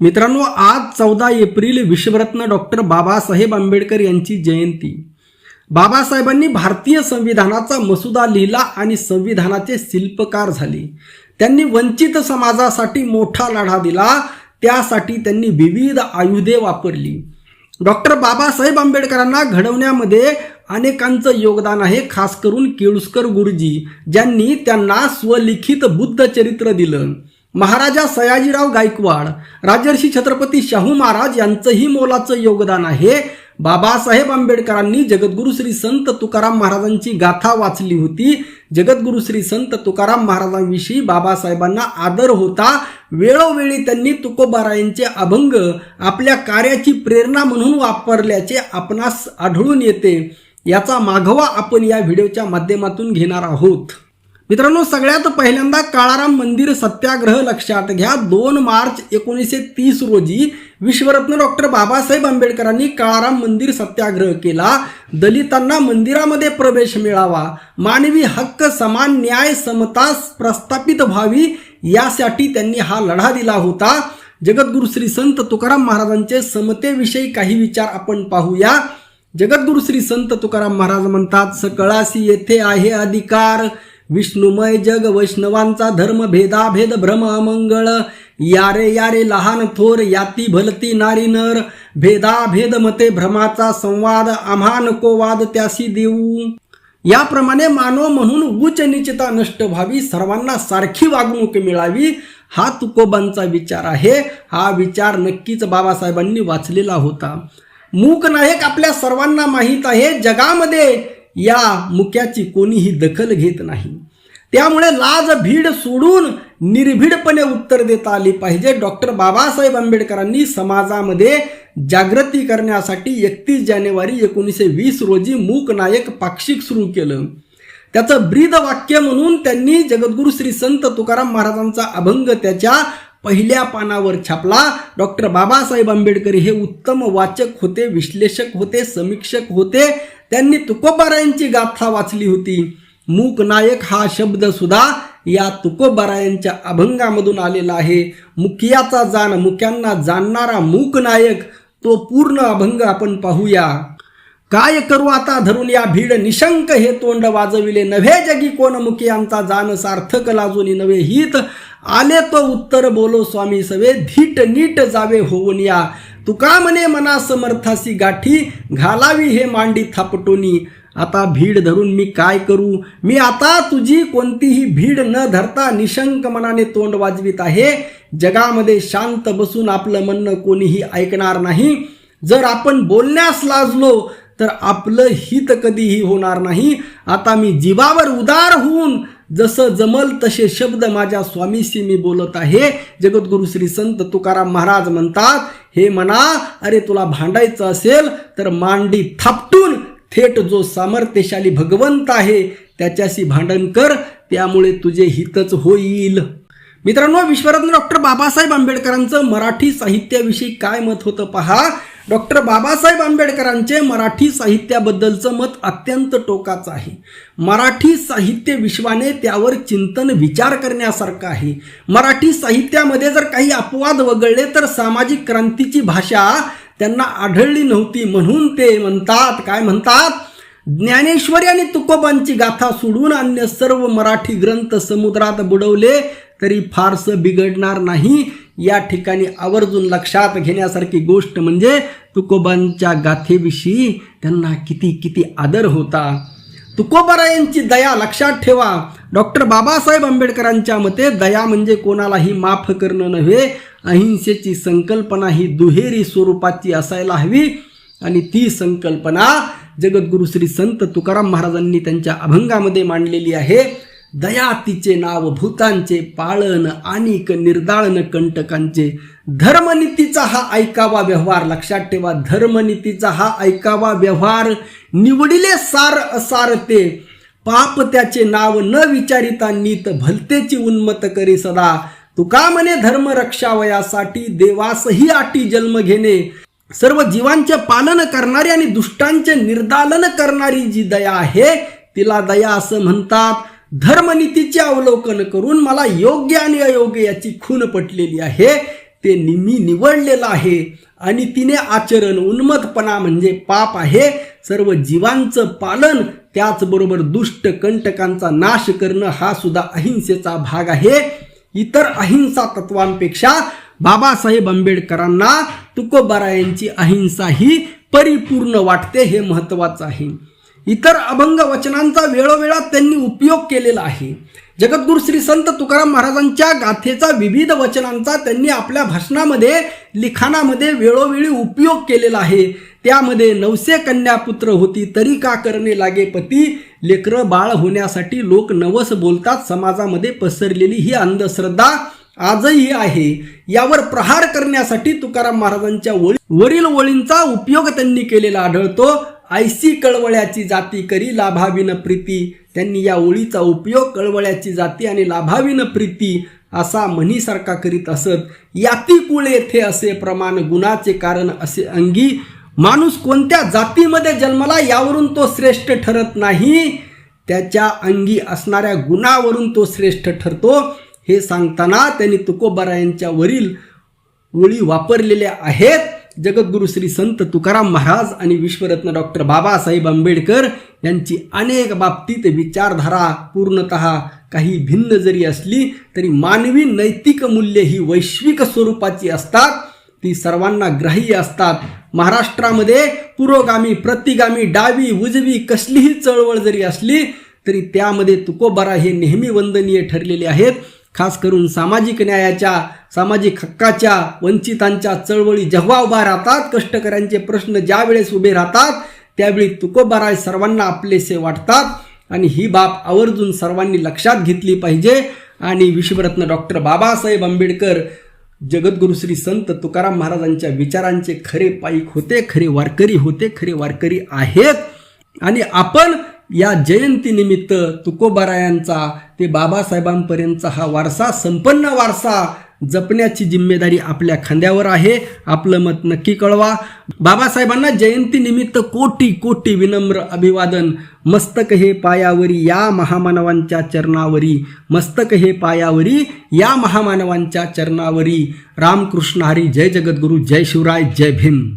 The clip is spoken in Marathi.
मित्रांनो आज चौदा एप्रिल विश्वरत्न डॉक्टर बाबासाहेब आंबेडकर यांची जयंती. बाबासाहेबांनी भारतीय संविधानाचा मसुदा लिहिला आणि संविधानाचे शिल्पकार झाले. त्यांनी वंचित समाजासाठी मोठा लढा दिला त्यासाठी त्यांनी विविध आयुधे वापरली. डॉक्टर बाबासाहेब आंबेडकरांना घडवण्यामध्ये अनेकांचं योगदान आहे खास करून केळुस्कर गुरुजी ज्यांनी त्यांना स्वलिखित बुद्ध चरित्र दिलं. महाराजा सयाजीराव गायकवाड राजर्षी छत्रपती शाहू महाराज यांचंही मोलाचं योगदान आहे. बाबासाहेब आंबेडकरांनी जगद्गुरु श्री संत तुकाराम महाराजांची गाथा वाचली होती. जगद्गुरु श्री संत तुकाराम महाराजांविषयी बाबासाहेबांना आदर होता. वेळोवेळी त्यांनी तुकोबारायांचे अभंग आपल्या कार्याची प्रेरणा म्हणून वापरल्याचे आपणास आढळून येते. याचा मागोवा आपण या व्हिडिओच्या माध्यमातून घेणार आहोत. मित्रांनो सगळ्यात पहिल्यांदा काळाराम मंदिर सत्याग्रह लक्षात घ्या. दोन मार्च एकोणीसशे तीस रोजी विश्वरत्न डॉक्टर बाबासाहेब आंबेडकरांनी काळाराम मंदिर सत्याग्रह केला. दलितांना मंदिरामध्ये प्रवेश मिळावा. मानवी हक्क समान न्याय समता प्रस्थापित व्हावी यासाठी त्यांनी हा लढा दिला होता. जगद्गुरु श्री संत तुकाराम महाराजांचे समतेविषयी काही विचार आपण पाहूया. जगद्गुरु श्री संत तुकाराम महाराज म्हणतात सकळासी येथे आहे अधिकार. विष्णुमय जग वैष्णवांचा धर्म भेदाभेद भ्रम अमंगळ. यारे यारे लहान थोर याती भलती नारी नर. भेदाभेद मते भ्रमाचा संवाद आम्हा नको वाद त्यासी देऊ. याप्रमाणे मानव म्हणून उच्च निचिता नष्ट व्हावी सर्वांना सारखी वागणूक मिळावी हा तुकोबांचा विचार आहे. हा विचार नक्कीच बाबासाहेबांनी वाचलेला होता. मूक नायक आपल्या सर्वांना माहीत आहे जगामध्ये या मुक्याची कोणीही दखल घेत नाही. त्यामुळे लाज भीड सोडून निर्भीडपणे उत्तर देता आली पाहिजे. डॉक्टर बाबासाहेब आंबेडकरांनी समाजामध्ये जागृती करण्यासाठी एकतीस जानेवारी एकोणीसशे वीस रोजी मूक नायक पाक्षिक सुरू केलं. त्याचं ब्रीद वाक्य म्हणून त्यांनी जगद्गुरु श्री संत तुकाराम महाराजांचा अभंग त्याच्या पहिल्या पानावर छापला. डॉक्टर बाबासाहेब आंबेडकर हे उत्तम वाचक होते विश्लेषक होते समीक्षक होते. त्यांनी तुकोबारायांची गाथा वाचली होती. मूक नायक हा शब्द सुद्धा या तुकोबारायांच्या अभंगामधून आलेला आहे. मुखियाचा जाण मुक्यांना जाणणारा मूक नायक तो पूर्ण अभंग आपण पाहूया. काय करू आता धरून या भीड निशंक हे तोंड वाजविले. नव्हे जगी कोण मुखियांचा जाण सार्थक लाजून नव्हे हित. आले तो उत्तर बोलो स्वामी सवे. धीट नीट जावे होऊन या. तुका म्हणे मना समर्थासी गाठी घालावी हे मांडी थापटोनी. आता भीड धरून मी काय करू? मी आता तुझी कोणतीही भीड न धरता निशंक मनाने तोंड वाजवीत आहे. जगामध्ये शांत बसून आपलं म्हणणं कोणीही ऐकणार नाही. जर आपण बोलण्यास लाजलो तर आपलं हित कधीही होणार नाही. आता मी जीवावर उदार होऊन जसं जमल तसे शब्द माझ्या स्वामीशी मी बोलत आहे. जगद्गुरु श्री संत तुकाराम महाराज म्हणतात हे म्हणा अरे तुला भांडायचं असेल तर मांडी थापटून थेट जो सामर्थ्यशाली भगवंत आहे त्याच्याशी भांडण कर त्यामुळे तुझे हितच होईल. मित्रांनो विश्वरत्न डॉक्टर बाबासाहेब आंबेडकरांचं मराठी साहित्याविषयी काय मत होतं पहा? डॉक्टर बाबासाहेब आंबेडकरांचे मराठी साहित्याबद्दलचं मत अत्यंत टोकाचं आहे. मराठी साहित्य विश्वाने त्यावर चिंतन विचार करण्यासारखं आहे. मराठी साहित्यामध्ये जर काही अपवाद वगळले तर सामाजिक क्रांतीची भाषा त्यांना आढळली नव्हती. म्हणून ते म्हणतात काय म्हणतात? ज्ञानेश्वरी आणि तुकोबांची गाथा सोडून अन्य सर्व मराठी ग्रंथ समुद्रात बुडवले तरी फारसं बिघडणार नाही. या ठिकाणी आवर्जून लक्षात घेण्यासारखी गोष्ट म्हणजे तुकोबांच्या गाथेविषयी त्यांना किती किती आदर होता. तुकोबारायांची दया लक्षात ठेवा. डॉक्टर बाबासाहेब आंबेडकरांच्या मते दया म्हणजे कोणालाही माफ करणं नव्हे अहिंसेची संकल्पना ही दुहेरी स्वरूपाची असायला हवी. आणि ती संकल्पना जगद्गुरु श्री संत तुकाराम महाराजांनी त्यांच्या अभंगामध्ये मांडलेली आहे. दया तिचे नाव भूतांचे पाळण आणिक निर्दाळन कंटकांचे. धर्मनीतीचा हा ऐकावा व्यवहार लक्षात ठेवा धर्मनीतीचा हा ऐकावा व्यवहार निवडिले सार असार ते पाप त्याचे नाव न विचारिता नीत भलतेची उन्मत करी सदा. तुका म्हणे धर्म रक्षावयासाठी देवासही आटी जन्म घेणे. सर्व जीवांचे पालन करणारी आणि दुष्टांचे निर्दालन करणारी जी दया आहे तिला दया असं म्हणतात. धर्मनीतीचे अवलोकन करून मला योग्य आणि अयोग्य याची खून पटलेली आहे. ते नि- मी निवडलेलं आहे आणि तिने आचरण उन्मतपणा म्हणजे पाप आहे. सर्व जीवांचं पालन त्याचबरोबर दुष्ट कंटकांचा नाश करणं हा सुद्धा अहिंसेचा भाग आहे. इतर अहिंसा तत्वांपेक्षा बाबासाहेब आंबेडकरांना तुकोबारायांची अहिंसा ही परिपूर्ण वाटते हे महत्वाचं आहे. इतर अभंग वचनांचा वेळोवेळा त्यांनी उपयोग केलेला आहे. जगद्गुरु श्री संत तुकाराम महाराजांच्या गाथेचा विविध वचनांचा त्यांनी आपल्या भाषणामध्ये लिखाणामध्ये वेळोवेळी उपयोग केलेला आहे. त्यामध्ये नवसे कन्या पुत्र होती तरी का करणे लागे पती? लेकरं बाळ होण्यासाठी लोक नवस बोलतात समाजामध्ये पसरलेली ही अंधश्रद्धा आजही आहे. यावर प्रहार करण्यासाठी तुकाराम महाराजांच्या वरील ओळींचा उपयोग त्यांनी केलेला आढळतो. आयसी कळवळ्याची जाती करी लाभाविन प्रीती. त्यांनी या ओळीचा उपयोग कळवळ्याची जाती आणि लाभाविन प्रीती असा म्हणीसारखा करीत असत. याती कुळ येथे असे प्रमाण गुणाचे कारण असे अंगी. माणूस कोणत्या जातीमध्ये जन्मला यावरून तो श्रेष्ठ ठरत नाही. त्याच्या अंगी असणाऱ्या गुणावरून तो श्रेष्ठ ठरतो. हे सांगताना त्यांनी तुकोबारायांच्या वरील ओळी वापरलेल्या आहेत. जगद्गुरु श्री संत तुकाराम महाराज आणि विश्वरत्न डॉक्टर बाबासाहेब आंबेडकर यांची अनेक बाबतीत विचारधारा पूर्णत काही भिन्न जरी असली तरी मानवी नैतिक मूल्ये ही वैश्विक स्वरूपाची असतात. ती सर्वांना ग्राह्य असतात. महाराष्ट्रामध्ये पुरोगामी प्रतिगामी डावी उजवी कसलीही चळवळ जरी असली तरी त्यामध्ये तुकोबारा हे नेहमी वंदनीय ठरलेले आहेत. खास करून सामाजिक न्यायाच्या सामाजिक हक्काच्या वंचितांच्या चळवळी जेव्हा उभा राहतात कष्टकऱ्यांचे प्रश्न ज्या वेळेस उभे राहतात त्यावेळी तुकोबाराय सर्वांना आपलेसे वाटतात. आणि ही बाब आवर्जून सर्वांनी लक्षात घेतली पाहिजे. आणि विश्वरत्न डॉक्टर बाबासाहेब आंबेडकर जगद्गुरु श्री संत तुकाराम महाराजांच्या विचारांचे खरे पाईक होते खरे वारकरी होते खरे वारकरी आहेत. आणि आपण या जयंतीनिमित्त तुकोबारायांचा ते बाबासाहेबांपर्यंतचा हा वारसा संपन्न वारसा जपण्याची जिम्मेदारी आपल्या खांद्यावर आहे. आपलं मत नक्की कळवा. बाबासाहेबांना जयंतीनिमित्त कोटी कोटी विनम्र अभिवादन. मस्तक हे पायावरी या महामानवांच्या चरणावरी. मस्तक हे पायावरी या महामानवांच्या चरणावरी. रामकृष्ण हरी जय जगद्गुरु जय शिवराय जय भीम.